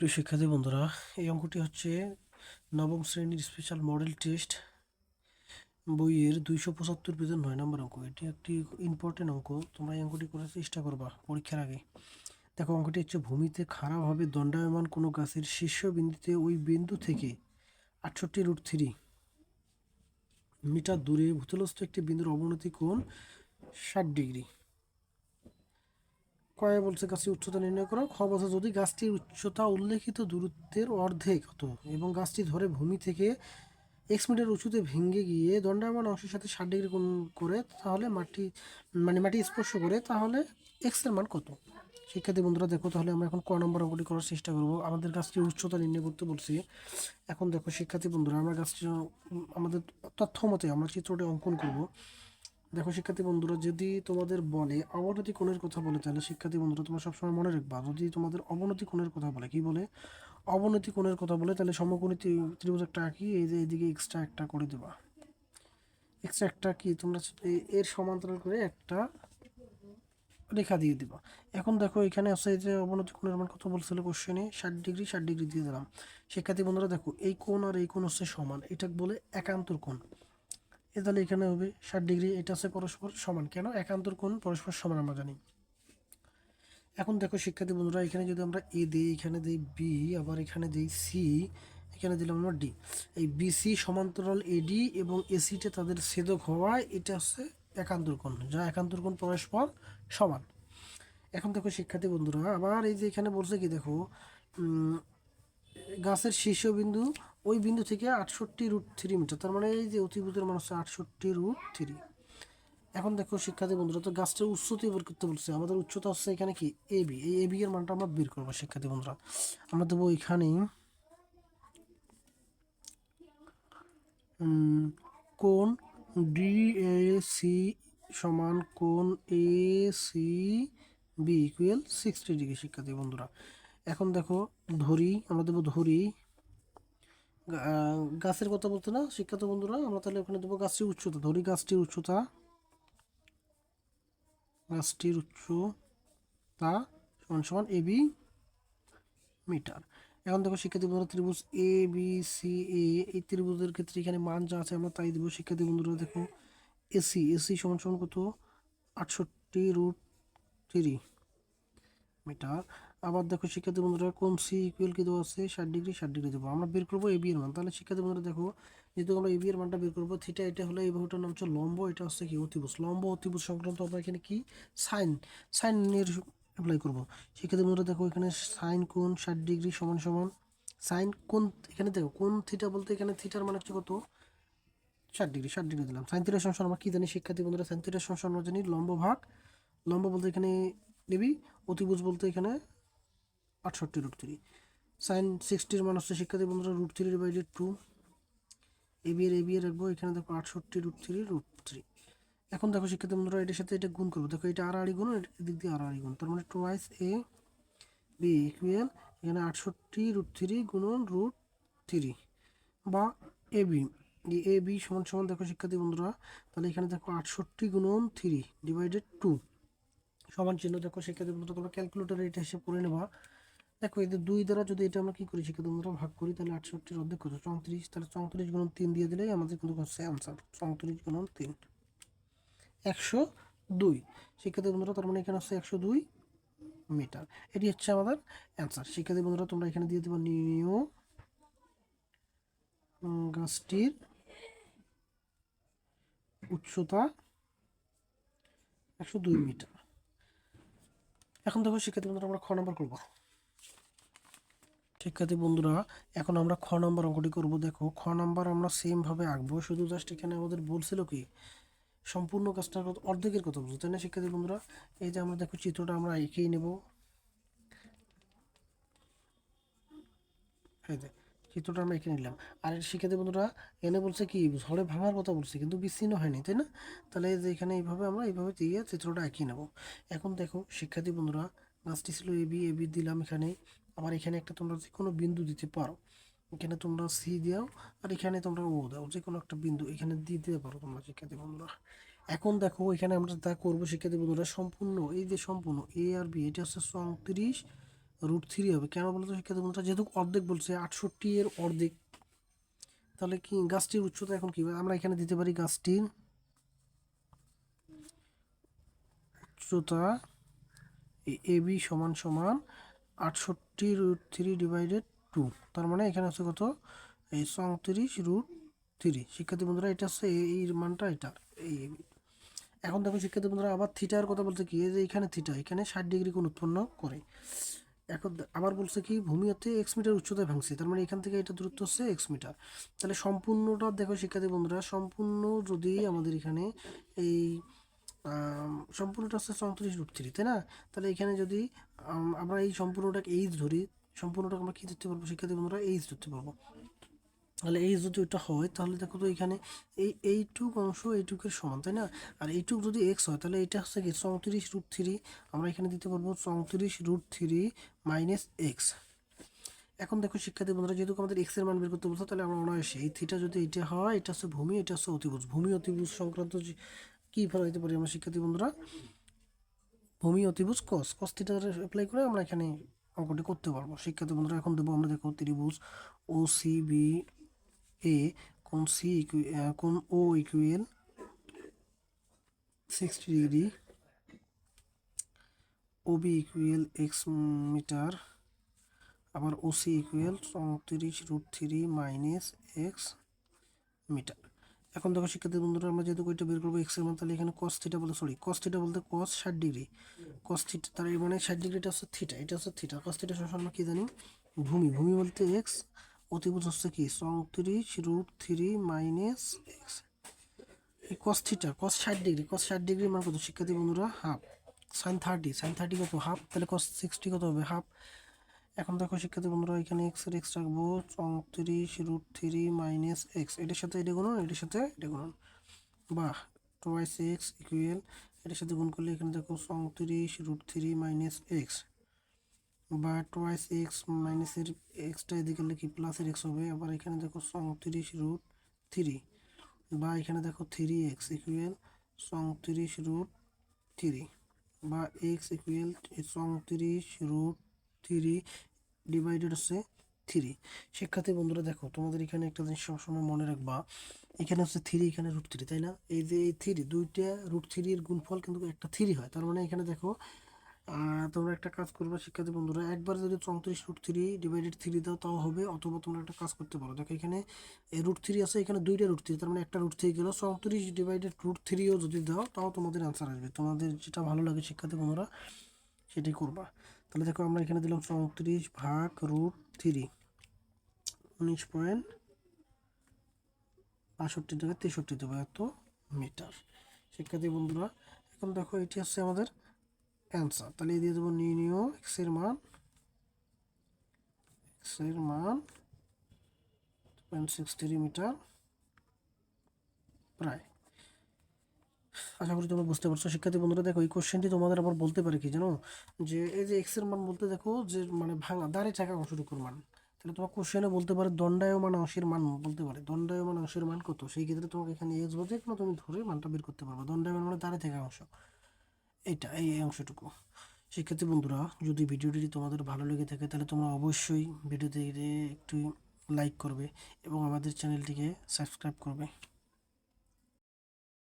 প্রিয় শিক্ষার্থী বন্ধুরা, এই অঙ্কটি হচ্ছে নবম শ্রেণির স্পেশাল মডেল টেস্ট বইয়ের দুইশো পঁচাত্তর পেজের নয় নম্বর অঙ্ক। এটি একটি ইম্পর্টেন্ট অঙ্ক, তোমরা এই অঙ্কটি করার চেষ্টা করবা পরীক্ষার আগে। দেখো, অঙ্কটি হচ্ছে ভূমিতে খারাপভাবে দণ্ডায়মান কোনো গাছের শীর্ষ বিন্দুতে ওই বিন্দু থেকে আটষট্টি রুট থ্রি মিটার দূরে ভূতলস্থ একটি বিন্দুর অবনতি কোণ ষাট ডিগ্রি কয়ে বলছে গাছটির উচ্চতা নির্ণয় করো খ বলছে যদি গাছটির উচ্চতা উল্লেখিত দূরত্বের অর্ধেক হতো এবং গাছটি ধরে ভূমি থেকে এক্স মিটার উঁচুতে ভেঙে গিয়ে দণ্ডায়মান অংশের সাথে ষাট ডিগ্রি কোণ করে তাহলে মাটি মানে মাটি স্পর্শ করে তাহলে এক্সের মান কত? শিক্ষার্থী বন্ধুরা, দেখো তাহলে আমরা এখন ক নম্বর অঙ্কটি করার চেষ্টা করব। আমাদের গাছটির উচ্চতা নির্ণয় করতে বলছি। এখন দেখো শিক্ষার্থী বন্ধুরা, আমরা গাছটি আমাদের তথ্য মতে আমরা চিত্রটি অঙ্কন করব। দেখো, শিক্ষার্থী বন্ধুরা, যদি তোমাদের বলে অবনতি কোণের কথা বলে, তাহলে শিক্ষার্থী বন্ধুরা, তোমরা সবসময় মনে রাখবা, যদি তোমাদের অবনতি কোণের কথা বলে, কি বলে? অবনতি কোণের কথা বলে, তাহলে সমকোণী ত্রিভুজ একটা আঁকি এই যে এইদিকে এক্সট্রা একটা করে দেবা। এক্সট্রা একটা কি? তোমরা এর সমান্তরাল করে একটা রেখা দিয়ে দিবা। এখন দেখো, এখানে আছে এই যে অবনতি কোণের মান কত বলছিল কোশ্চেনে ষাট ডিগ্রি ষাট ডিগ্রি দিয়ে দিলাম। শিক্ষার্থী বন্ধুরা, দেখো, এই কোণ আর এই কোণ হচ্ছে সমান। এটা বলে একান্তর কোণ। এ তাহলে এখানে হবে ষাট ডিগ্রি, এটা হচ্ছে পরস্পর সমান। কেন? একান্তর কোণ পরস্পর সমান আমরা জানি। এখন দেখো শিক্ষার্থী বন্ধুরা, এখানে যদি আমরা এ দিই, এখানে দিই বি আবার এখানে দিই সি এখানে দিলাম আমরা ডি এই বিসি সমান্তরাল এডি এবং এসিটা তাদের ছেদক হওয়ায় এটা হচ্ছে একান্তর কোণ, যা একান্তর কোণ পরস্পর সমান। এখন দেখো শিক্ষার্থী বন্ধুরা, আবার এই যে এখানে বলছে কি, দেখো গাছের শীর্ষবিন্দু ওই বিন্দু থেকে আটষট্টি রুট থ্রি মিটার তার মানে এই যে অতিভূতের মান হচ্ছে আটষট্টি রুট থ্রি এখন দেখো শিক্ষার্থী বন্ধুরা, তো গাছটার উচ্চতা বের করতে বলছে। আমাদের উচ্চতা হচ্ছে এখানে কি? এ বি এই এ বি এর মানটা আমরা বের করব শিক্ষার্থী বন্ধুরা। আমরা দেবো এখানে কোন ডি এ সি সমান কোন A C B equal sixty degree শিক্ষার্থী বন্ধুরা। এখন দেখো ধরি, আমরা দেবো ধরি গাছের কথা বলতে না শিক্ষার্থী বন্ধুরা, আমরা তাহলে ওখানে দেবো গাছটির উচ্চতা, ধরি গাছটির উচ্চতা। গাছটির উচ্চতা সমান সমান এ বি মিটার। এখন দেখো শিক্ষার্থী বন্ধুরা, ত্রিভুজ এ বি সি এ এই ত্রিভুজের ক্ষেত্রে এখানে মান যা আছে আমরা তাই দেবো। শিক্ষার্থী বন্ধুরা, দেখো এসি এসি সমান সমান কত? আটষট্টি রুট থ্রি মিটার। আবার দেখো শিক্ষার্থী বন্ধুরা, কোন সি ইকুয়াল কি দেওয়া আছে? ষাট ডিগ্রি ষাট ডিগ্রি দেবো। আমরা বের করব এবি এর মান। তাহলে শিক্ষার্থী বন্ধুরা দেখো, যেহেতু আমরা এবি এর মানটা বের করব থিটা এটা হলো এই বাহুটার নাম হচ্ছে লম্ব, এটা হচ্ছে কি? অতিভুজ। লম্ব, অতিভুজ সংক্রান্ত আমরা এখানে কি? সাইন। সাইনের অ্যাপ্লাই করব। শিক্ষার্থী বন্ধুরা দেখো, এখানে সাইন কোন ষাট ডিগ্রি সমান সমান। সাইন কোন এখানে দেখো কোন থিটা বলতে এখানে থিটার মানে হচ্ছে কত? ষাট ডিগ্রি ষাট ডিগ্রি দিলাম। সাইন থিটার সংসার আমরা কি জানি শিক্ষার্থী বন্ধুরা? সাইন থিটার সংসার আমরা জানি লম্ব ভাগ। লম্ব বলতে এখানে নিবি, অতিভুজ বলতে এখানে আটষট্টি রুট থ্রি সাইন সিক্সটির মান হচ্ছে শিক্ষার্থী বন্ধুরা root three divided two A B এর এবি এর রাখব, এখানে দেখো আটষট্টি রুট থ্রি রুট থ্রি এখন দেখো শিক্ষার্থী বন্ধুরা এটার সাথে এটা গুণ করব। দেখো এটা আর আড়াআড়ি গুণ এদিক দিয়ে আর আড়াআড়ি গুণ। তার মানে টোয়াইস এ বি ইকুয়াল এখানে আটষট্টি রুট থ্রি গুণন রুট থ্রি বা এ বি এ বি সমান সমান দেখো শিক্ষার্থী বন্ধুরা, তাহলে এখানে দেখো আটষট্টি গুণন থ্রি ডিভাইডেড টু সমান চিহ্ন দেখো শিক্ষার্থী বন্ধুরা, তোমরা ক্যালকুলেটারে এটা হিসেব করে নেবা। দেখো এদের দুই দ্বারা যদি এটা আমরা কি করি শিক্ষার্থী বন্ধুরা ভাগ করি, তাহলে আটষট্টির অর্ধেক কত চৌত্রিশ, তাহলে চৌত্রিশ গুণন তিন দিয়ে দিলেই আমাদের কিন্তু হচ্ছে অ্যান্সার চৌত্রিশ গুণন তিন। একশো দুই শিক্ষার্থী বন্ধুরা তার মানে এখানে হচ্ছে একশো দুই মিটার, এটি হচ্ছে আমাদের অ্যান্সার শিক্ষার্থী বন্ধুরা তোমরা এখানে দিয়ে দেবো নিউ গাছটির উচ্চতা একশো দুই মিটার। এখন দেখো শিক্ষার্থী বন্ধুরা আমরা খ নম্বর করব। শিক্ষার্থী বন্ধুরা, এখন আমরা খ নম্বর অঙ্কটি করব। দেখো, খ নম্বর আমরা সেম ভাবে আঁকবো, শুধু জাস্ট এখানে আমাদের বলছিল কি? সম্পূর্ণ কাজটার কত অর্ধেকের কথা বলছো, তাই না শিক্ষার্থী বন্ধুরা? এই যে আমরা দেখো চিত্রটা আমরা এঁকেই নেব। চিত্রটা আমরা এঁকে নিলাম। আর শিক্ষার্থী বন্ধুরা, এনে বলছে কি, ঝড়ে ভাঙার কথা বলছে, কিন্তু বিচ্ছিন্ন হয়নি, তাই না? তাহলে এই যে এখানে এইভাবে আমরা এইভাবে দিয়ে চিত্রটা এঁকে নেব। এখন দেখো, শিক্ষার্থী বন্ধুরা গাছটি ছিল এবি এবি দিলাম এখানে। আবার এখানে একটা তোমরা যে কোনো বিন্দু দিতে পারো। এখানে তোমরা সি দাও আর এখানে তোমরা ও দাও। যে কোনো একটা বিন্দু এখানে দিতে পারো তোমরা শিক্ষার্থী বন্ধুরা। এখন দেখো, এখানে আমরা যা করব শিক্ষার্থী বন্ধুরা, সম্পূর্ণ, এই যে সম্পূর্ণ এ আর বি এটা হচ্ছে চৌত্রিশ রুট থ্রি হবে। কেন বলতো শিক্ষার্থী বন্ধুরা? যেহেতু অর্ধেক বলছে, আটষট্টি এর অর্ধেক। তাহলে কি গাছটির উচ্চতা এখন কি? আমরা এখানে দিতে পারি গাছটির উচ্চতা এ, বি সমান সমান আটষট্টি রুট থ্রি ডিভাইডেড টু তার মানে এখানে হচ্ছে কত? এই চৌত্রিশ রুট থ্রি শিক্ষার্থী বন্ধুরা, এটা হচ্ছে এই মানটা এটা, এই এখন দেখো শিক্ষার্থী বন্ধুরা, আবার থিটার কথা বলতে কি? যে এখানে থিটা এখানে ষাট ডিগ্রি কোণ উৎপন্ন করে। এখন আবার বলছে কি ভূমি ভূমিতে এক্স মিটার উচ্চতায় ভাঙছে। তার মানে এখান থেকে এটা দূরত্ব হচ্ছে এক্স মিটার তাহলে সম্পূর্ণটা দেখো শিক্ষার্থী বন্ধুরা, সম্পূর্ণ যদি আমাদের এখানে এই সম্পূর্ণটা হচ্ছে চৌত্রিশ রুট থ্রি তাই না? তাহলে এখানে যদি আমরা এই সম্পূর্ণটাকে এইচ ধরি, সম্পূর্ণটাকে আমরা কী ধরতে পারব? শিক্ষার্থী বন্ধুরা এইচ ধরতে পারব। তাহলে এই যদি ওটা হয়, তাহলে দেখো তো এখানে এই এইটুক অংশ এইটুকের সমান, তাই না? আর এইটুক যদি এক্স হয়, তাহলে এটা হচ্ছে কি? চৌত্রিশ রুট থ্রি আমরা এখানে দিতে পারব চৌত্রিশ রুট থ্রি মাইনাস এক্স এখন দেখো শিক্ষার্থী বন্ধুরা, যেহেতু আমাদের এক্সের মান বের করতে বলছো, তাহলে আমরা অনায়াসে এই থিটা যদি এটা হয়, এটা হচ্ছে ভূমি, এটা হচ্ছে অতিভুজ। ভূমি, অতিভুজ সংক্রান্ত যে কী দিতে পারি আমরা শিক্ষার্থী বন্ধুরা? ভূমি অতিভুজ কস কস থিটা অ্যাপ্লাই করে আমরা এখানে অঙ্কটি করতে পারব। শিক্ষার্থী বন্ধুরা, এখন দেবো আমরা দেখো ত্রিভুজ ও সি বি এ কোন সি কোন O equal sixty degree O B equal X metre আবার ও সি ইকুয়েল চৌত্রিশ root three minus X metre এখন দেখো শিক্ষার্থী বন্ধুরা, আমরা যেহেতু কইটা বের করব এক্সের মান, তাহলে এখানে কস থিটা বলতে সরি কস থিটা বলতে কস ষাট ডিগ্রি কস থিটা তার মানে ষাট ডিগ্রিটা হচ্ছে থিটা এটা হচ্ছে থিটা কস থিটা সমান আমরা কি জানি? ভূমি। ভূমি বলতে এক্স অতিভুজ হচ্ছে কি? চৌত্রিশ রুট থ্রি মাইনাস এক্স এই কস থিটা কস ষাট ডিগ্রি কস ষাট ডিগ্রি মান কত? শিক্ষার্থী বন্ধুরা half sine thirty sine thirty কত? হাফ তাহলে কস সিক্সটি কত হবে? হাফ এখন দেখো, শিক্ষার্থী বন্ধুরা, এখানে এক্সের এক্স রাখব চৌত্রিশ রুট থ্রি মাইনাস এক্স এটার সাথে এটা গুণন, এটার সাথে এটা গুণন। বাহ টোয়াইস এক্স ইকুয়াল এটার সাথে গুণ করলে এখানে দেখো চৌত্রিশ রুট থ্রি মাইনাস এক্স বা টোয়াইস এক্স মাইনাসের এক্সটা এদিকে কি প্লাসের এক্স হবে? আবার এখানে দেখো চৌত্রিশ রুট থ্রি। বা এখানে দেখো, থ্রি এক্স ইকুয়াল চৌত্রিশ রুট থ্রি। বা এক্স ইকুয়াল চৌত্রিশ রুট থ্রি ডিভাইডেড হচ্ছে থ্রি শিক্ষার্থী বন্ধুরা, দেখো, তোমাদের এখানে একটা জিনিস সবসময় মনে রাখবা, এখানে হচ্ছে থ্রি এখানে রুট থ্রি তাই না? এই যে এই থ্রি দুইটা রুট থ্রির গুণফল কিন্তু একটা থ্রি হয়। তার মানে এখানে দেখো তোমরা একটা কাজ করবে, শিক্ষার্থী বন্ধুরা, একবার যদি চৌত্রিশ রুট থ্রি ডিভাইডেড থ্রি দাও, তাও হবে, অথবা তোমরা একটা কাজ করতে পারো। দেখো, এখানে রুট থ্রি আছে, এখানে দুইটা রুট থ্রি তার মানে একটা রুট থ্রি গেল। চৌত্রিশ ডিভাইডেড রুট থ্রিও যদি দাও, তাও তোমাদের অ্যান্সার আসবে। তোমাদের যেটা ভালো লাগে, শিক্ষার্থী বন্ধুরা, সেটাই করবা। তাহলে দেখো আমরা এখানে দিলাম চৌত্রিশ ভাগ রুট থ্রি, উনিশ পয়েন্ট বাষট্টি থেকে তেষট্টি দেবো এত মিটার। শিক্ষার্থী বন্ধুরা, এখন দেখো এটি হচ্ছে আমাদের অ্যান্সার তাহলে দিয়ে দেবো নির্ণীয় এক্সের মান এক্সের মান পয়েন্ট সিক্স থ্রি মিটার প্রায়। আশা করি তোমরা বুঝতে পারছ। শিক্ষার্থী বন্ধুরা, দেখো, এই কোশ্চেনটি তোমাদের আবার বলতে পারে কি জানো? যে এই যে এক্সের মান বলতে দেখো, যে মানে ভাঙা, দাঁড়িয়ে থাকা অংশটুকুর মান। তাহলে তোমার কোশ্চেনে বলতে পারে, দণ্ডায়মান অংশের মান বলতে পারে। দণ্ডায়মান অংশের মান কত? সেই ক্ষেত্রে তোমাকে এখানে এক্স বলতে কোনো তুমি ধরে মানটা বের করতে পারবে। দণ্ডায়মান মানে দাঁড়িয়ে থাকা অংশ। এই এই অংশটুকু। শিক্ষার্থী বন্ধুরা, যদি ভিডিওটি তোমাদের ভালো লেগে থাকে, তাহলে তোমরা অবশ্যই ভিডিওতে একটু লাইক করবে এবং আমাদের চ্যানেলটিকে সাবস্ক্রাইব করবে।